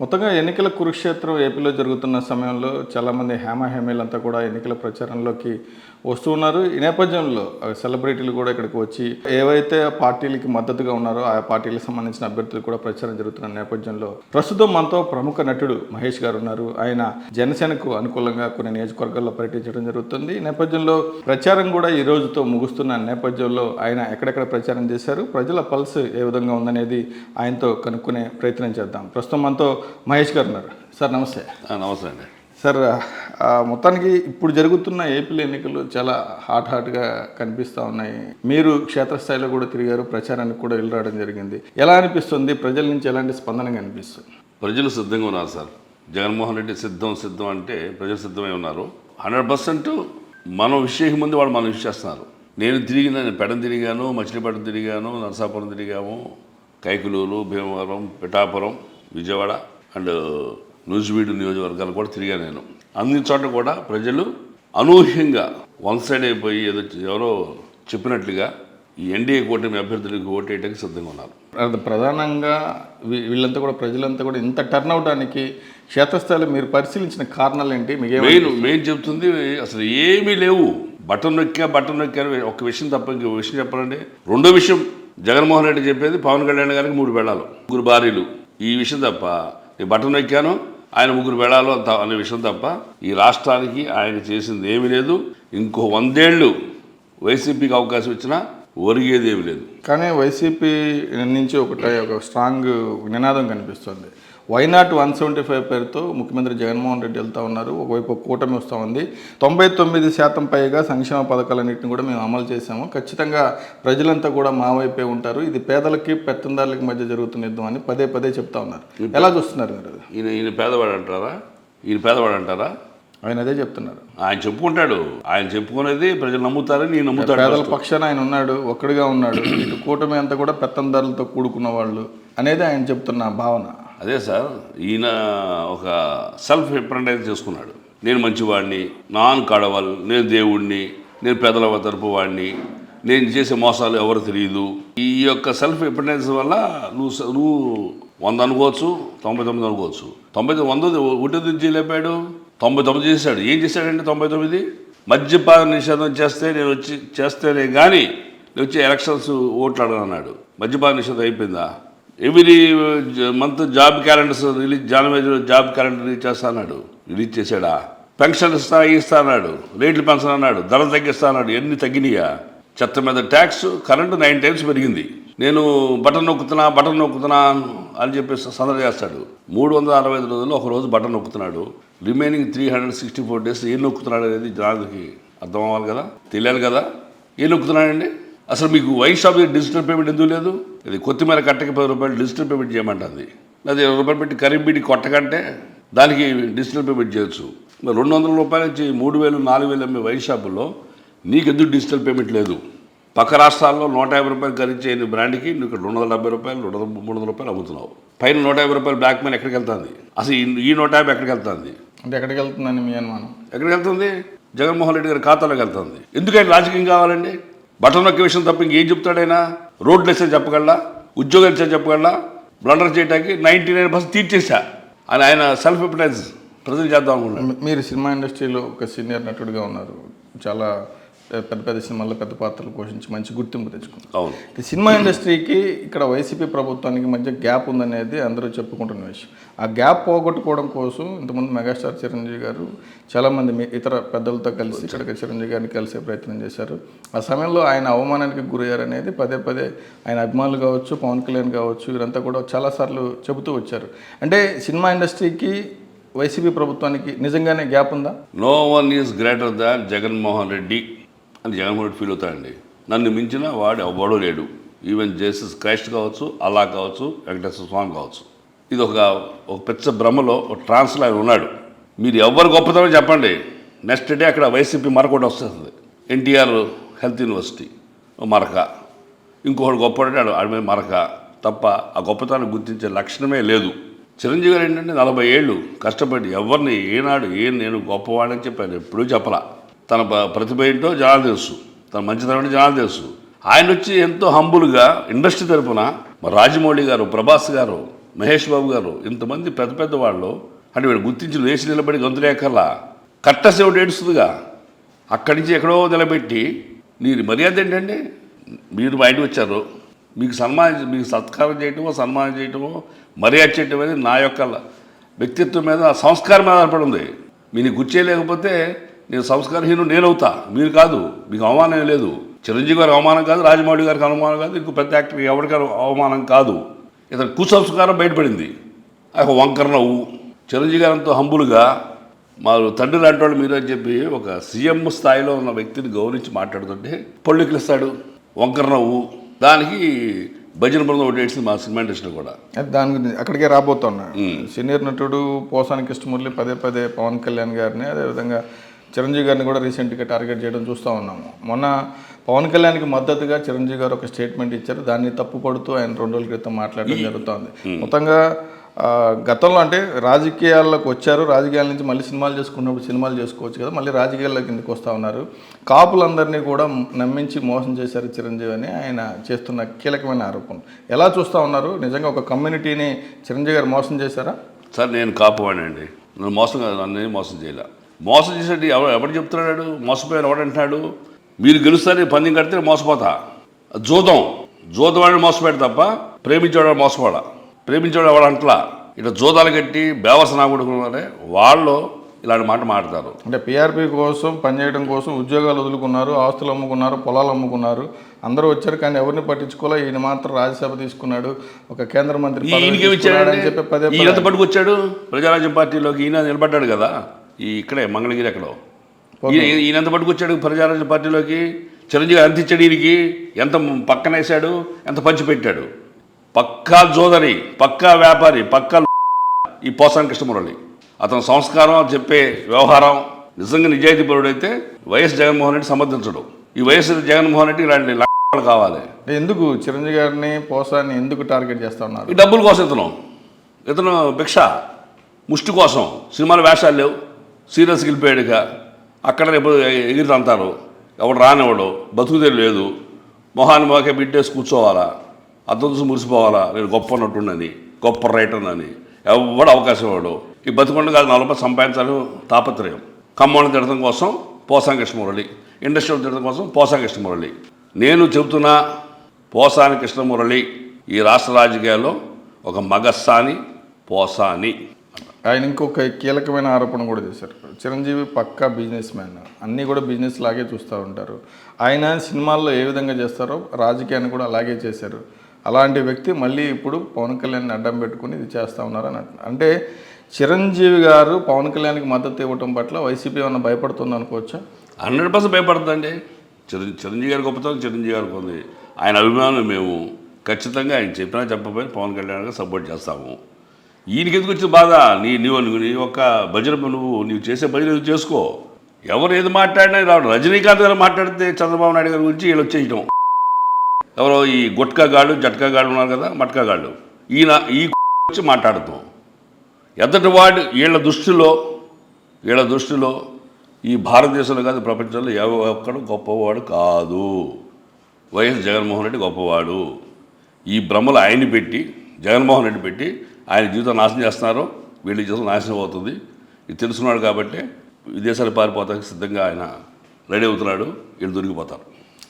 మొత్తంగా ఎన్నికల కురుక్షేత్రం ఏపీలో జరుగుతున్న సమయంలో చాలామంది హేమహేమీలంతా కూడా ఎన్నికల ప్రచారంలోకి వస్తూ ఉన్నారు. ఈ నేపథ్యంలో సెలబ్రిటీలు కూడా ఇక్కడికి వచ్చి ఏవైతే పార్టీలకి మద్దతుగా ఉన్నారో ఆ పార్టీలకు సంబంధించిన అభ్యర్థులు కూడా ప్రచారం జరుగుతున్న నేపథ్యంలో ప్రస్తుతం మనతో ప్రముఖ నటుడు మహేష్ గారు ఉన్నారు. ఆయన జనసేనకు అనుకూలంగా కొన్ని నియోజకవర్గాల్లో పర్యటించడం జరుగుతుంది. ఈ నేపథ్యంలో ప్రచారం కూడా ఈ రోజుతో ముగుస్తున్న నేపథ్యంలో ఆయన ఎక్కడెక్కడ ప్రచారం చేశారు? ప్రజల పల్స్ ఏ విధంగా ఉందనేది ఆయనతో కనుక్కునే ప్రయత్నం చేద్దాం. ప్రస్తుతం మనతో మహేష్ గారు ఉన్నారు. సార్ నమస్తే. నమస్తే అండి. సార్ మొత్తానికి ఇప్పుడు జరుగుతున్న ఏపీలో ఎన్నికలు చాలా హాట్ హాట్గా కనిపిస్తూ ఉన్నాయి. మీరు క్షేత్రస్థాయిలో కూడా తిరిగారు ప్రచారానికి కూడా వెళ్ళి రావడం జరిగింది. ఎలా అనిపిస్తుంది? ప్రజల నుంచి ఎలాంటి స్పందన కనిపిస్తుంది ప్రజలు సిద్ధంగా ఉన్నారు సార్. జగన్మోహన్ రెడ్డి సిద్ధం సిద్ధం అంటే ప్రజలు సిద్ధమై ఉన్నారు. హండ్రెడ్ పర్సెంట్ మనం విషయం ముందు వాళ్ళు మనం విషేస్తున్నారు నేను తిరిగిన నేను పెడం తిరిగాను మచిలీపట్నం తిరిగాను నరసాపురం తిరిగాము కైకులూరు భీమవరం పిఠాపురం విజయవాడ అండ్ నూజివీడు నియోజకవర్గాలు కూడా తిరిగాను నేను. అన్ని చోట్ల కూడా ప్రజలు అనూహ్యంగా వన్ సైడ్ అయిపోయి ఏదో ఎవరో చెప్పినట్లుగా ఈ ఎన్డీఏ కూటమి అభ్యర్థులకు ఓటేయడానికి సిద్ధంగా ఉన్నారు. అది ప్రధానంగా వీళ్ళంతా కూడా ప్రజలంతా కూడా ఇంత టర్న్ అవడానికి క్షేత్రస్థాయిలో మీరు పరిశీలించిన కారణాలు ఏంటి? మీకు మెయిన్ మెయిన్ చెప్తుంది అసలు ఏమీ లేవు. బటన్ నొక్కా బటన్ నొక్కారు ఒక విషయం తప్ప ఇంకో విషయం చెప్పాలంటే రెండో విషయం జగన్మోహన్ రెడ్డి చెప్పేది పవన్ కళ్యాణ్ గారికి మూడు వెళ్ళాలి ముగ్గురు భార్యలు. ఈ విషయం తప్ప నేను బటన్ ఎక్కాను ఆయన ముగ్గురు వెళ్ళాలో అంత అనే విషయం తప్ప ఈ రాష్ట్రానికి ఆయన చేసింది ఏమీ లేదు. ఇంకో వందేళ్ళు వైసీపీకి అవకాశం ఇచ్చినా ఒరిగేది ఏమీ లేదు. కానీ వైసీపీ నుంచి ఒకటి ఒక స్ట్రాంగ్ నినాదం కనిపిస్తుంది. వైనాట్ వన్ సెవెంటీ ఫైవ్ పేరుతో ముఖ్యమంత్రి జగన్మోహన్ రెడ్డి వెళ్తా ఉన్నారు. ఒకవైపు కూటమి వస్తూ ఉంది. తొంభై తొమ్మిది శాతం పైగా సంక్షేమ పథకాలన్నింటిని కూడా మేము అమలు చేశాము. ఖచ్చితంగా ప్రజలంతా కూడా మా వైపే ఉంటారు. ఇది పేదలకి పెత్తందారులకి మధ్య జరుగుతున్న యుద్ధం అని పదే పదే చెప్తా ఉన్నారు. ఎలా చూస్తున్నారు మీరు? ఈయన ఈయన పేదవాడు అంటారా? ఈయన పేదవాడు అంటారా? ఆయన అదే చెప్తున్నారు. ఆయన చెప్పుకుంటాడు. ఆయన చెప్పుకునేది ప్రజలు నమ్ముతారని నేను నమ్ముతాడు పేదల పక్షాన ఆయన ఉన్నాడు ఒక్కడిగా ఉన్నాడు. ఇటు కూటమి అంతా కూడా పెత్తందారులతో కూడుకున్న వాళ్ళు అనేది ఆయన చెప్తున్న భావన. అదే సార్ ఈయన ఒక సెల్ఫ్ రిప్రజెంటైజ్ చేసుకున్నాడు. నేను మంచివాడిని నాన్ కడవల్ నేను దేవుడిని నేను పెదల తరపు వాడిని నేను చేసే మోసాలు ఎవరు తెలియదు. ఈ యొక్క సెల్ఫ్ రిప్రజెంటైజ్ వల్ల నువ్వు నువ్వు వంద అనుకోవచ్చు తొంభై తొమ్మిది అనుకోవచ్చు. తొంభై తొమ్మిది వంద ఒకటి నుంచి లేపాడు? తొంభై తొమ్మిది చేశాడు. ఏం చేశాడండి తొంభై తొమ్మిది? మద్యపాన నిషేధం చేస్తే నేను వచ్చి చేస్తేనే కానీ నేను వచ్చి ఎలక్షన్స్ ఓట్లాడనన్నాడు. మద్యపాన నిషేధం అయిపోయిందా? Every month job calendars release జనవరిలో జాబ్ క్యాలెండర్ రిలీజ్ చేస్తా అన్నాడు. రిలీజ్ చేశాడా? పెన్షన్ ఇస్తా ఇస్తా అన్నాడు. రేట్లు పెన్షన్ అన్నాడు ధరలు తగ్గిస్తా అన్నాడు. ఎన్ని తగ్గినాయా? చెత్త మీద ట్యాక్స్ కరెంటు నైన్ టైమ్స్ పెరిగింది. నేను బటన్ నొక్కుతున్నా బటన్ నొక్కుతున్నా అని చెప్పేసి సందడి చేస్తాడు. మూడు వందల అరవై ఐదు రోజుల్లో ఒక రోజు button నొక్కుతున్నాడు. Remaining three hundred sixty four days ఏం నొక్కుతున్నాడు అనేది జనాలకి అర్థం అవ్వాలి కదా తెలియాలి కదా. ఏం నొక్కుతున్నాడండి? అసలు మీకు వైన్ షాప్ డిజిటల్ పేమెంట్ ఎందుకు లేదు? ఇది కొత్తిమీర కట్టకి పది రూపాయలు డిజిటల్ పేమెంట్ చేయమంటుంది. అది ఇరవై రూపాయలు పెట్టి కరీంబీడి కొట్టకంటే దానికి డిజిటల్ పేమెంట్ చేయొచ్చు. రెండు వందల రూపాయల నుంచి మూడు వేలు నాలుగు వేలు అమ్మే వైన్ షాపుల్లో నీకు ఎందుకు డిజిటల్ పేమెంట్ లేదు? పక్క రాష్ట్రాల్లో నూట యాభై రూపాయలు ఖరీదు నీ బ్రాండ్కి నువ్వు ఇక్కడ రెండు వందల డెబ్బై రూపాయలు రెండు వందల మూడు వందల రూపాయలు అమ్ముతున్నావు. పైన నూట యాభై రూపాయలు బ్లాక్ మెయిల్ ఎక్కడికి వెళ్తుంది? అసలు ఈ- నూట యాభై ఎక్కడికి వెళ్తుంది? అంటే ఎక్కడికి వెళ్తుందని మీ అనుమానం? ఎక్కడికి వెళ్తుంది? జగన్మోహన్ రెడ్డి గారి ఖాతాలోకి వెళ్తుంది. ఎందుకని రాజకీయం కావాలండి. బటన్ నొక్కే విషయం తప్ప ఇంకేం చెప్తాడైనా రోడ్లు వేస్తే చెప్పగలరా ఉద్యోగాలు ఇస్తే చెప్పగలరా బ్లండర్ చేయడానికి నైంటీ నైన్ పర్సెంట్ తీర్చేసా అని ఆయన సెల్ఫ్ ఎపిటైజ్ ప్రజలు చేద్దాం అనుకున్నాడు. మీ- మీరు సినిమా ఇండస్ట్రీలో ఒక సీనియర్ నటుడిగా ఉన్నారు. చాలా పెద్ద పెద్ద సినిమాల్లో పెద్ద పాత్రలు పోషించి మంచి గుర్తింపు అవును. ఈ సినిమా ఇండస్ట్రీకి ఇక్కడ వైసీపీ ప్రభుత్వానికి మధ్య గ్యాప్ ఉందనేది అందరూ చెప్పుకుంటున్న విషయం. ఆ గ్యాప్ పోగొట్టుకోవడం కోసం ఇంతకుముందు మెగాస్టార్ చిరంజీవి గారు చాలామంది ఇతర పెద్దలతో కలిసి ఇక్కడికి చిరంజీవి గారిని కలిసే ప్రయత్నం చేశారు. ఆ సమయంలో ఆయన అవమానానికి గురయ్యారనేది పదే పదే ఆయన అభిమానులు కావచ్చు పవన్ కళ్యాణ్ కావచ్చు వీరంతా కూడా చాలాసార్లు చెబుతూ వచ్చారు. అంటే సినిమా ఇండస్ట్రీకి వైసీపీ ప్రభుత్వానికి నిజంగానే గ్యాప్ ఉందా? No one is greater than Jaganmohan Reddy. అని జగన్మోహన్ ఫీల్ అవుతాడండి. నన్ను మించిన వాడు ఎవ్వడూ లేడు. ఈవెన్ జేసస్ క్రైస్ట్ కావచ్చు అల్లా కావచ్చు వెంకటేశ్వర స్వామి కావచ్చు. ఇది ఒక ఒక పెద్ద భ్రమలో ఒక ట్రాన్స్లో ఆయన ఉన్నాడు. మీరు ఎవరు గొప్పతనం చెప్పండి. నెక్స్ట్ డే అక్కడ వైసీపీ మరొకటి వస్తుంది. ఎన్టీఆర్ హెల్త్ యూనివర్సిటీ ఓ మరక. ఇంకొకటి గొప్పవాడు ఆడు ఆడి మీద మరక. తప్ప ఆ గొప్పతనాన్ని గుర్తించే లక్షణమే లేదు. చిరంజీవి గారు ఏంటంటే నలభై ఏళ్ళు కష్టపడి ఎవరిని ఏనాడు ఏ నేను గొప్పవాడని చెప్పాను ఎప్పుడూ చెప్పలా. తన ప్రతిభ ఏంటో జనాలు తెలుసు. తన మంచితనం ఏంటో జనాలు తెలుసు. ఆయన వచ్చి ఎంతో హంబుల్గా ఇండస్ట్రీ తరపున రాజమౌళి గారు ప్రభాస్ గారు మహేష్ బాబు గారు ఇంతమంది పెద్ద పెద్ద వాళ్ళు అంటే వీడు గుర్తించి లేచి నిలబడి గొంతులేకల్లా కట్టసేవుడు ఏడుస్తుందిగా? అక్కడి నుంచి ఎక్కడో నిలబెట్టి మీరు మర్యాద ఏంటండి? మీరు బయటకు వచ్చారు. మీకు సన్మానం మీకు సత్కారం చేయటమో సన్మానం చేయటమో మర్యాద చేయటం అనేది నా యొక్క వ్యక్తిత్వం మీద సంస్కారం మీద ఆధారపడి ఉంది. మీరు గుర్చేయలేకపోతే నేను సంస్కారహీనుడు నేనవుతా. మీరు కాదు మీకు అవమానం లేదు. చిరంజీవి గారికి అవమానం కాదు రాజమౌళి గారికి అవమానం కాదు ఇంకో పెద్ద యాక్టర్ ఎవరికి అవమానం కాదు. ఇతను కుసంస్కారం బయటపడింది. ఆ యొక్క వంకర నవ్వు. చిరంజీవి గారంతో హంబులుగా మా తండ్రి లాంటి వాళ్ళు మీరు అని చెప్పి ఒక సీఎం స్థాయిలో ఉన్న వ్యక్తిని గౌరవించి మాట్లాడుతుంటే పొళ్ళికిలిస్తాడు వంకర నవ్వు. దానికి భజన బృందం ఒకటి వేసింది మా సినిమా ఇండస్ట్రీ కూడా. దాని గురించి అక్కడికే రాబోతున్నా సీనియర్ నటుడు పోసాని కృష్ణమురళి పదే పదే పవన్ కళ్యాణ్ గారిని అదేవిధంగా చిరంజీవి గారిని కూడా రీసెంట్గా టార్గెట్ చేయడం చూస్తూ ఉన్నాము. మొన్న పవన్ కళ్యాణ్కి మద్దతుగా చిరంజీవి గారు ఒక స్టేట్మెంట్ ఇచ్చారు. దాన్ని తప్పుపడుతూ ఆయన రెండు రోజుల క్రితం మాట్లాడడం జరుగుతోంది. మొత్తంగా గతంలో అంటే రాజకీయాల్లోకి వచ్చారు. రాజకీయాల నుంచి మళ్ళీ సినిమాలు చేసుకున్నప్పుడు సినిమాలు చేసుకోవచ్చు కదా. మళ్ళీ రాజకీయాల్లోకి ఎందుకు వస్తూ ఉన్నారు. కాపులందరినీ కూడా నమ్మించి మోసం చేశారు చిరంజీవి అని ఆయన చేస్తున్న కీలకమైన ఆరోపణ ఎలా చూస్తూ ఉన్నారు? నిజంగా ఒక కమ్యూనిటీని చిరంజీవి గారు మోసం చేశారా? సార్ నేను కాపువాడినండి నన్ను మోసం కాదు నన్ను ఏం మోసం చేయలే. మోసం చేసేది ఎవరు ఎవరు చెప్తున్నాడు? మోసపోయారు ఎవడంటున్నాడు మీరు గెలుస్తారని పందెం కడితే మోసపోతా. జూదం. జూదం వాడిని మోసపోయాడు తప్ప ప్రేమించేవాడు మోసపోడా ప్రేమించేవాడు ఎవడు అంటలా? ఇట్లా జూదాలు కట్టి బేవసన కొడుకున్నారే వాళ్ళు ఇలాంటి మాట మాట్లాడతారు. అంటే పీఆర్పీ కోసం పనిచేయడం కోసం ఉద్యోగాలు వదులుకున్నారు ఆస్తులు అమ్ముకున్నారు పొలాలు అమ్ముకున్నారు. అందరూ వచ్చారు కానీ ఎవరిని పట్టించుకోలే. ఈయన మాత్రం రాజ్యసభ తీసుకున్నాడు. ఒక కేంద్ర మంత్రి ఈయనకి తీసుకున్నాడు అని చెప్పి పదే ఈయన పట్టుకొచ్చాడు ప్రజారాజ్యం పార్టీలోకి ఈయన నిలబడ్డాడు కదా. ఈ ఇక్కడే మంగళగిరి ఎక్కడో ఈయన ఈయన ఎంత పట్టుకొచ్చాడు ప్రజారాజ్యం పార్టీలోకి చిరంజీవి ఎంత ఇచ్చాడు ఈయనకి ఎంత పక్కన వేశాడు ఎంత పంచి పెట్టాడు. పక్కా జోదరి పక్కా వ్యాపారి పక్కా ఈ పోసాని కృష్ణమురళి. అతని సంస్కారం చెప్పే వ్యవహారం నిజంగా నిజాయితీపరుడైతే వైఎస్ జగన్మోహన్ రెడ్డి సమర్థించడు. ఈ వైఎస్ జగన్మోహన్ రెడ్డి ఇలాంటి లక్షలు కావాలి. ఎందుకు చిరంజీవి గారిని పోసాన్ని ఎందుకు టార్గెట్ చేస్తా ఉన్నారు? ఈ డబ్బుల కోసం ఇతను. ఇతను భిక్ష ముష్టి కోసం. సినిమాలు వేషాలు లేవు. సీరియస్కి వెళ్ళిపోయాడు ఇక అక్కడ రేపు ఎగిరి అంటారు ఎవడు రానివాడు? బతుకుదే లేదు. మొహాన్ని మొహకే బిడ్డేసి కూర్చోవాలా? అర్థం చూసి మురిసిపోవాలా? నేను గొప్ప నటుండని గొప్ప రైటర్నని. ఎవడు అవకాశం ఇవ్వడు. ఈ బతుకుండ కాదు నలభై సంపాదించాలని తాపత్రయం. ఖమ్మాలను తిడతం కోసం పోసాంగ కృష్ణమురళి. ఇండస్ట్రియల్ తిడతం కోసం పోసాంగ కృష్ణమురళి. నేను చెబుతున్నా పోసాని కృష్ణమురళి ఈ రాష్ట్ర రాజకీయాల్లో ఒక మగస్సాని పోసాని. ఆయన ఇంకొక కీలకమైన ఆరోపణ కూడా చేశారు. చిరంజీవి పక్కా బిజినెస్ మ్యాన్ అన్నీ కూడా బిజినెస్ లాగే చూస్తూ ఉంటారు. ఆయన సినిమాల్లో ఏ విధంగా చేస్తారో రాజకీయాన్ని కూడా అలాగే చేశారు. అలాంటి వ్యక్తి మళ్ళీ ఇప్పుడు పవన్ కళ్యాణ్ని అడ్డం పెట్టుకుని ఇది చేస్తూ ఉన్నారు అని అంటే చిరంజీవి గారు పవన్ కళ్యాణ్కి మద్దతు ఇవ్వటం పట్ల వైసీపీ ఏమన్నా భయపడుతుంది అనుకోవచ్చా? హండ్రెడ్ పర్సెంట్ భయపడుతుందండి చిరం చిరంజీవి గారి గొప్పతనం చిరంజీవి గారికి ఉంది. ఆయన అభిమానులు మేము ఖచ్చితంగా ఆయన చెప్పినా చెప్పకపోయినా పవన్ కళ్యాణ్ గారు సపోర్ట్ చేస్తాము. ఈయనకి ఎందుకు వచ్చిన బాధ? నీ నీవు నీ యొక్క భజన నువ్వు నీవు చేసే భజన నువ్వు చేసుకో. ఎవరు ఏది మాట్లాడినా రావడం రజనీకాంత్ గారు మాట్లాడితే చంద్రబాబు నాయుడు గారి గురించి వీళ్ళు వచ్చేయటం. ఎవరో ఈ గుట్కా గాళ్ళు జట్కా గాళ్ళు ఉన్నారు కదా మట్కా గాళ్ళు. ఈయన ఈ వచ్చి మాట్లాడుతాం ఎద్దటి వాడు వీళ్ళ దృష్టిలో వీళ్ళ దృష్టిలో ఈ భారతదేశంలో కాదు ప్రపంచంలో ఏ ఒక్కడు గొప్పవాడు కాదు. వైఎస్ జగన్మోహన్ రెడ్డి గొప్పవాడు. ఈ భ్రమలు ఆయన్ని పెట్టి జగన్మోహన్ రెడ్డి పెట్టి ఆయన జీవితం నాశనం చేస్తున్నారు వీళ్ళ జీవితం నాశనం అవుతుంది. ఇది తెలుసున్నాడు కాబట్టి విదేశాలు పారిపోతానికి సిద్ధంగా ఆయన రెడీ అవుతున్నాడు. వీళ్ళు దొరికిపోతారు.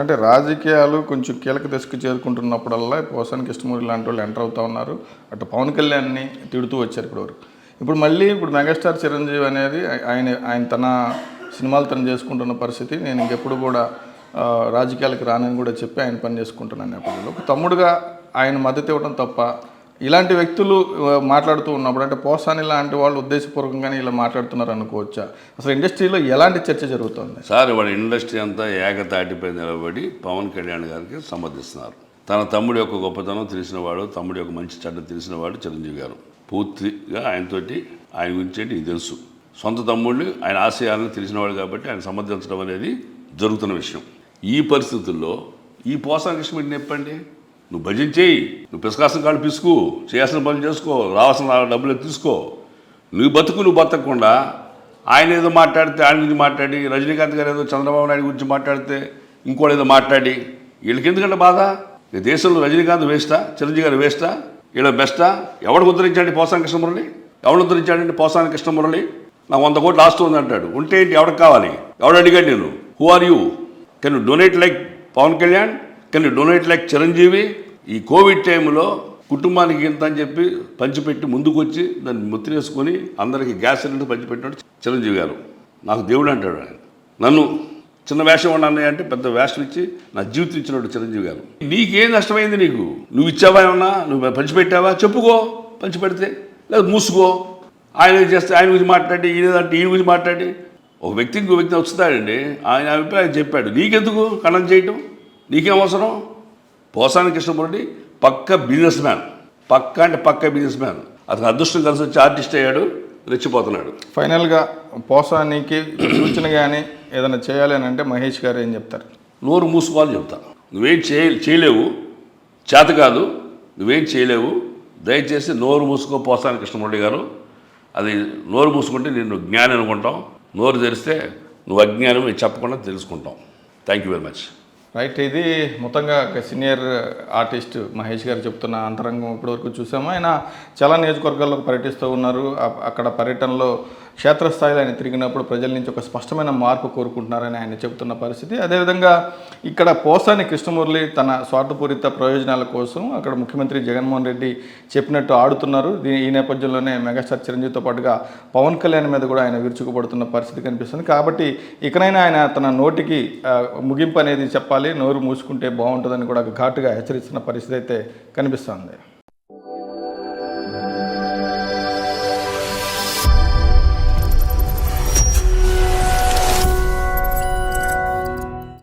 అంటే రాజకీయాలు కొంచెం కీలక దశకు చేరుకుంటున్నప్పుడల్లా పోసాని కృష్ణమూరి లాంటి వాళ్ళు ఎంటర్ అవుతా ఉన్నారు. అటు పవన్ కళ్యాణ్ని తిడుతూ వచ్చారు ఇప్పుడు వరకు ఇప్పుడు మళ్ళీ ఇప్పుడు మెగాస్టార్ చిరంజీవి అనేది ఆయన ఆయన తన సినిమాలు తను చేసుకుంటున్న పరిస్థితి. నేను ఇంకెప్పుడు కూడా రాజకీయాలకు రానని కూడా చెప్పి ఆయన పని చేసుకుంటున్నాను నేపథ్యంలో. ఒక తమ్ముడుగా ఆయన మద్దతు ఇవ్వడం తప్ప ఇలాంటి వ్యక్తులు మాట్లాడుతూ ఉన్నప్పుడు అంటే పోసాని లాంటి వాళ్ళు ఉద్దేశపూర్వకంగానే ఇలా మాట్లాడుతున్నారు అనుకోవచ్చా? అసలు ఇండస్ట్రీలో ఎలాంటి చర్చ జరుగుతుంది? సార్ వాడి ఇండస్ట్రీ అంతా ఏకతాటిపై నిలబడి పవన్ కళ్యాణ్ గారికి సమర్థిస్తున్నారు తన తమ్ముడు యొక్క గొప్పతనం తెలిసినవాడు తమ్ముడు యొక్క మంచి చెడ్డ తెలిసినవాడు చిరంజీవి గారు. పూర్తిగా ఆయనతోటి ఆయన గురించి ఏంటి నీకు తెలుసు. సొంత తమ్ముళ్ళు ఆయన ఆశయాలను తెలిసినవాడు కాబట్టి ఆయన సమర్థించడం అనేది జరుగుతున్న విషయం. ఈ పరిస్థితుల్లో ఈ పోసానికి కృష్ణ చెప్పండి? నువ్వు భజన చేయి నువ్వు పిసకాసం కాళ్ళు పిసుకు చేయాల్సిన పనులు చేసుకో రావాల్సిన డబ్బులు తీసుకో. నువ్వు బతుకు నువ్వు బతకకుండా ఆయన ఏదో మాట్లాడితే ఆయన గురించి మాట్లాడి రజనీకాంత్ గారు ఏదో చంద్రబాబు నాయుడు గురించి మాట్లాడితే ఇంకోటి ఏదో మాట్లాడి వీళ్ళకి ఎందుకంటే బాధ? ఈ దేశంలో రజనీకాంత్ వేస్టా? చిరంజీవి గారు వేస్టా? వీళ్ళ బెస్టా? ఎవడు ఉద్ధరించాడు పోసాని కృష్ణమురళి? ఎవడు ఉద్ధరించాడండి పోసాని కృష్ణమురళి? నాకు వంద కోట్లు ఆస్తు ఉంది అంటాడు. ఉంటే ఏంటి? ఎవడికి కావాలి? ఎవడు అడిగాడు నేను? Who are you can you donate like Pawan Kalyan can you donate like Chiranjeevi ఈ కోవిడ్ టైంలో కుటుంబానికి ఇంత అని చెప్పి పంచిపెట్టి ముందుకొచ్చి దాన్ని ముత్తినేసుకొని అందరికీ గ్యాస్ సిలిండర్ పంచిపెట్టినట్టు చిరంజీవి గారు. నాకు దేవుడు అంటాడు ఆయన. నన్ను చిన్న వేషం ఉన్నాను అంటే పెద్ద వేషం ఇచ్చి నా జీవితం ఇచ్చినట్టు చిరంజీవి గారు. నీకేం నష్టమైంది నీకు? నువ్వు ఇచ్చావా ఏమన్నా? నువ్వు పంచిపెట్టావా? చెప్పుకో పంచిపెడితే. లేదా మూసుకో. ఆయన చేస్తే ఆయన గురించి మాట్లాడి ఈయనంటే ఈయన గురించి మాట్లాడి. ఒక వ్యక్తికి ఇంకో వ్యక్తి వస్తాడండి ఆయన అభిప్రాయం చెప్పాడు. నీకెందుకు? ఖండం చేయటం? నీకేం అవసరం? పోసాని కృష్ణమురళి పక్క బిజినెస్ మ్యాన్. పక్క అంటే పక్క బిజినెస్ మ్యాన్. అతను అదృష్టం కలిసి వచ్చి ఆర్టిస్ట్ అయ్యాడు రెచ్చిపోతున్నాడు. ఫైనల్గా పోసానికి సూచన కానీ ఏదైనా చేయాలి అని అంటే మహేష్ గారు ఏం చెప్తారు? నోరు మూసుకోవాలని చెప్తా. నువ్వేం చేయ చేయలేవు. చేత కాదు. నువ్వేం చేయలేవు. దయచేసి నోరు మూసుకో పోసాని కృష్ణమురళి గారు. అది నోరు మూసుకుంటే నేను జ్ఞాని అనుకుంటాం. నోరు తెరిస్తే నువ్వు అజ్ఞానం చెప్పకుండా తెలుసుకుంటాం. Thank you very much right ఇది మొత్తంగా ఒక సీనియర్ ఆర్టిస్ట్ మహేష్ గారు చెప్తున్న అంతరంగం ఇప్పటివరకు చూసాము. ఆయన చాలా నియోజకవర్గాల్లో పర్యటిస్తూ ఉన్నారు. అక్కడ పర్యటనలో క్షేత్రస్థాయిలో ఆయన తిరిగినప్పుడు ప్రజల నుంచి ఒక స్పష్టమైన మార్పు కోరుకుంటున్నారని ఆయన చెబుతున్న పరిస్థితి. అదేవిధంగా ఇక్కడ పోసాని కృష్ణమురళి తన స్వార్థపూరిత ప్రయోజనాల కోసం అక్కడ ముఖ్యమంత్రి జగన్మోహన్ రెడ్డి చెప్పినట్టు ఆడుతున్నారు. దీని ఈ నేపథ్యంలోనే మెగాస్టార్ చిరంజీవితో పాటుగా పవన్ కళ్యాణ్ మీద కూడా ఆయన విరుచుకుపడుతున్న పరిస్థితి కనిపిస్తుంది. కాబట్టి ఇకనైనా ఆయన తన నోటికి ముగింపు అనేది చెప్పాలి. నోరు మూసుకుంటే బాగుంటుందని కూడా ఘాటుగా హెచ్చరిస్తున్న పరిస్థితి అయితే కనిపిస్తుంది.